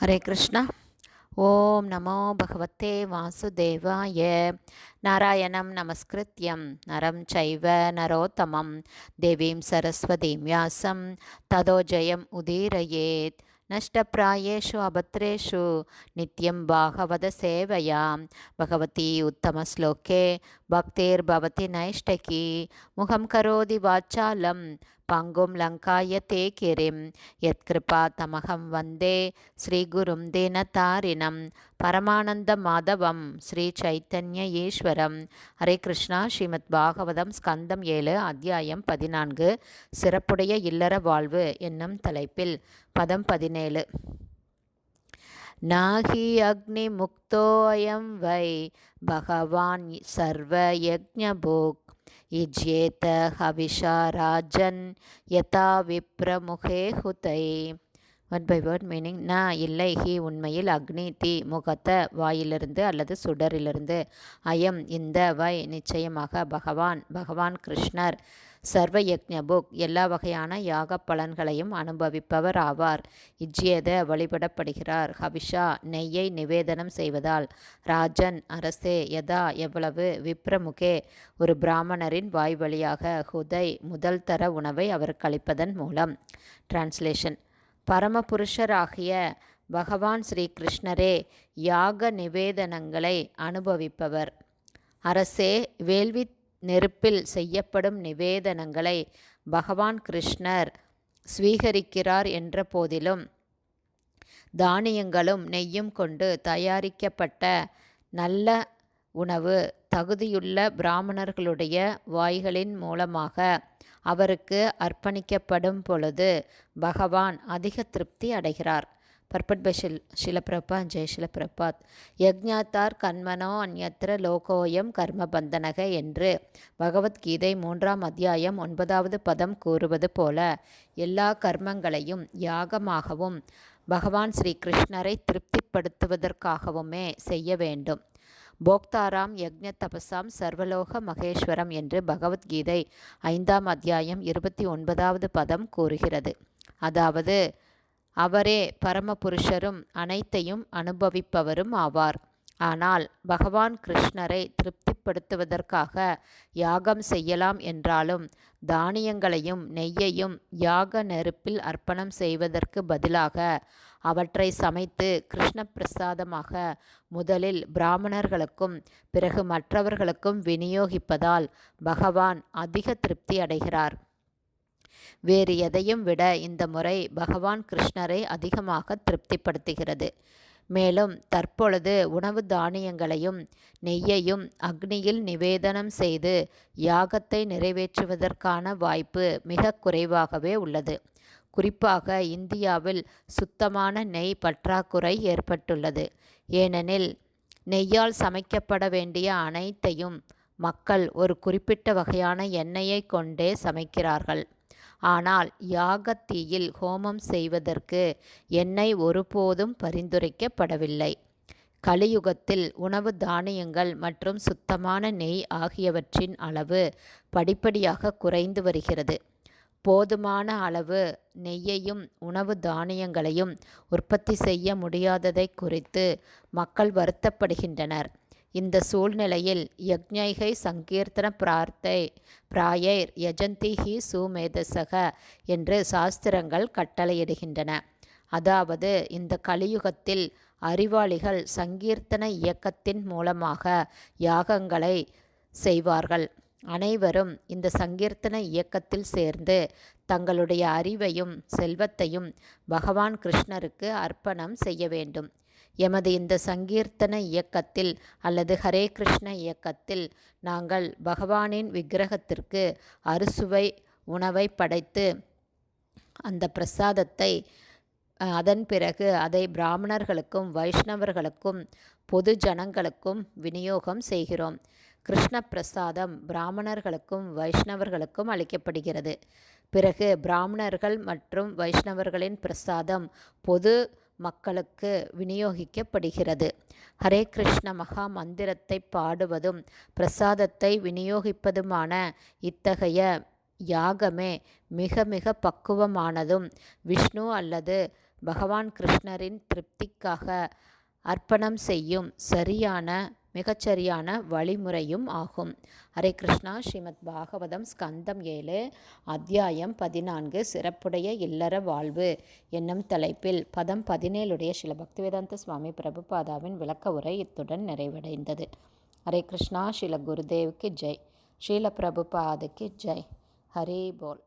ஹரே கிருஷ்ணா. ஓம் நமோ பகவத்தே வாசுதேவாய. நாராயணம் நமஸ்கிருத்யம். நரம் சைவ நரோத்தமம். தேவீம் சரஸ்வதீம் வியாசம். ததோ ஜெயம் உதீரயேத். நஷ்டப்பிராயேஷு அபத்ரேஷு. நித்யம் பாகவத சேவையாம் பகவதி உத்தமஸ்லோகே பக்தேர் பவதி நைஷ்டகி. முகம் கரோதி வாச்சாலம். பங்கும் லங்காய தே கிரிம் யத்கிருபா தமகம் வந்தே ஸ்ரீகுரும் தீனதாரிணம் பரமானந்த மாதவம் ஸ்ரீ சைத்தன்ய ஈஸ்வரம். ஹரே கிருஷ்ணா ஸ்ரீமத் பாகவதம் ஸ்கந்தம் ஏழு அத்தியாயம் பதினான்கு. சிறப்புடைய இல்லற வாழ்வு என்னும் தலைப்பில் பதம் பதினேழு. நாகி அக்னி முக்தோயம் வை பகவான் சர்வ யஜ்ஞபோக். இஜ்யேத ஹவிஷா ராஜன் யதா விப்ரமுகே ஹுதை. ஒன் பை வேர்ட் மீனிங் ந இல்லை ஹி உண்மையில் அக்னி தீ முகத்த வாயிலிருந்து அல்லது சுடரிலிருந்து. அயம் இந்த வை நிச்சயமாக பகவான் பகவான் கிருஷ்ணர். சர்வ யக்ஞபுக் எல்லா வகையான யாக பலன்களையும் அனுபவிப்பவர் ஆவார். இஜ்யேத வழிபடப்படுகிறார். ஹவிஷா நெய்யை நிவேதனம் செய்வதால் ராஜன் அரசே யதா எவ்வளவு விப்ரமுகே. ஒரு பிராமணரின் வாய் வழியாக ஹுதை முதல் தர உணவை அவருக்கு அளிப்பதன் மூலம். டிரான்ஸ்லேஷன் பரமபுருஷராகிய பகவான் ஸ்ரீ கிருஷ்ணரே யாக நிவேதனங்களை அனுபவிப்பவர். அரசே வேள்வி நெருப்பில் செய்யப்படும் நிவேதனங்களை பகவான் கிருஷ்ணர் ஸ்வீகரிக்கிறார் என்ற போதிலும் தானியங்களும் நெய்யும் கொண்டு தயாரிக்கப்பட்ட நல்ல உணவு தகுதியுள்ள பிராமணர்களுடைய வாய்களின் மூலமாக அவருக்கு அர்ப்பணிக்கப்படும் பொழுது பகவான் அதிக திருப்தி அடைகிறார். பர்பட் பை ஷில் ஷிலப்பிரபா ஜெய் ஷிலப்பிரபாத் யக்ஞாத்தார் கண்மனோ அந்யத்திர லோகோயம் கர்மபந்தனக என்று. பகவத்கீதை மூன்றாம் அத்தியாயம் ஒன்பதாவது பதம் கூறுவது போல எல்லா கர்மங்களையும் யாகமாகவும் பகவான் ஸ்ரீ கிருஷ்ணரை திருப்திப்படுத்துவதற்காகவுமே செய்ய வேண்டும். போக்தாராம் யக்ஞ தபசாம் சர்வலோக மகேஸ்வரம் என்று பகவத்கீதை ஐந்தாம் அத்தியாயம் இருபத்தி ஒன்பதாவது பதம் கூறுகிறது. அதாவது அவரே பரமபுருஷரும் அனைத்தையும் அனுபவிப்பவரும் ஆவார். ஆனால் பகவான் கிருஷ்ணரை திருப்திப்படுத்துவதற்காக யாகம் செய்யலாம் என்றாலும் தானியங்களையும் நெய்யையும் யாக நெருப்பில் அர்ப்பணம் செய்வதற்கு பதிலாக அவற்றை சமைத்து கிருஷ்ண பிரசாதமாக முதலில் பிராமணர்களுக்கும் பிறகு மற்றவர்களுக்கும் விநியோகிப்பதால் பகவான் அதிக திருப்தி அடைகிறார். வேறு எதையும் விட இந்த முறை பகவான் கிருஷ்ணரை அதிகமாக திருப்திப்படுத்துகிறது. மேலும் தற்பொழுது உணவு தானியங்களையும் நெய்யையும் அக்னியில் நிவேதனம் செய்து யாகத்தை நிறைவேற்றுவதற்கான வாய்ப்பு மிக குறைவாகவே உள்ளது. குறிப்பாக இந்தியாவில் சுத்தமான நெய் பற்றாக்குறை ஏற்பட்டுள்ளது. ஏனெனில் நெய்யால் சமைக்கப்பட வேண்டிய அனைத்தையும் மக்கள் ஒரு குறிப்பிட்ட வகையான எண்ணெயை கொண்டே சமைக்கிறார்கள். ஆனால் யாகத்தீயில் ஹோமம் செய்வதற்கு எண்ணெய் ஒருபோதும் பரிந்துரைக்கப்படவில்லை. கலியுகத்தில் உணவு தானியங்கள் மற்றும் சுத்தமான நெய் ஆகியவற்றின் அளவு படிப்படியாக குறைந்து வருகிறது. போதுமான அளவு நெய்யையும் உணவு தானியங்களையும் உற்பத்தி செய்ய முடியாததை குறித்து மக்கள் வருத்தப்படுகின்றனர். இந்த சூழ்நிலையில் யக்ஞைகை சங்கீர்த்தன பிரார்த்தை பிராயைர் யஜந்தி ஹி சுமேதசக என்று சாஸ்திரங்கள் கட்டளையிடுகின்றன. அதாவது இந்த கலியுகத்தில் அறிவாளிகள் சங்கீர்த்தன இயக்கத்தின் மூலமாக யாகங்களை செய்வார்கள். அனைவரும் இந்த சங்கீர்த்தன இயக்கத்தில் சேர்ந்து தங்களுடைய அறிவையும் செல்வத்தையும் பகவான் கிருஷ்ணருக்கு அர்ப்பணம் செய்ய வேண்டும். எமது இந்த சங்கீர்த்தன இயக்கத்தில் அல்லது ஹரே கிருஷ்ண இயக்கத்தில் நாங்கள் பகவானின் விக்கிரகத்திற்கு அறுசுவை உணவை படைத்து அந்த பிரசாதத்தை அதன் பிறகு அதை பிராமணர்களுக்கும் வைஷ்ணவர்களுக்கும் பொது ஜனங்களுக்கும் விநியோகம் செய்கிறோம். கிருஷ்ண பிரசாதம் பிராமணர்களுக்கும் வைஷ்ணவர்களுக்கும் அளிக்கப்படுகிறது. பிறகு பிராமணர்கள் மற்றும் வைஷ்ணவர்களின் பிரசாதம் பொது மக்களுக்கு விநியோகிக்கப்படுகிறது. ஹரே கிருஷ்ண மகா மந்திரத்தை பாடுவதும் பிரசாதத்தை விநியோகிப்பதுமான இத்தகைய யாகமே மிக மிக பக்குவமானதும் விஷ்ணு அல்லது பகவான் கிருஷ்ணரின் திருப்திக்காக அர்ப்பணம் செய்யும் சரியான மிகச்சரியான வழிமுறையும் ஆகும். ஹரே கிருஷ்ணா. ஸ்ரீமத் பாகவதம் ஸ்கந்தம் ஏழு அத்தியாயம் பதினான்கு சிறப்புடைய இல்லற வாழ்வு என்னும் தலைப்பில் பதம் பதினேழுடைய சில பக்திவேதாந்த சுவாமி பிரபுபாதாவின் விளக்க உரை இத்துடன் நிறைவடைந்தது. ஹரே கிருஷ்ணா. ஸ்ரீல குருதேவுக்கு ஜெய். ஸ்ரீல பிரபுபாதுக்கு ஜெய். ஹரே போல்.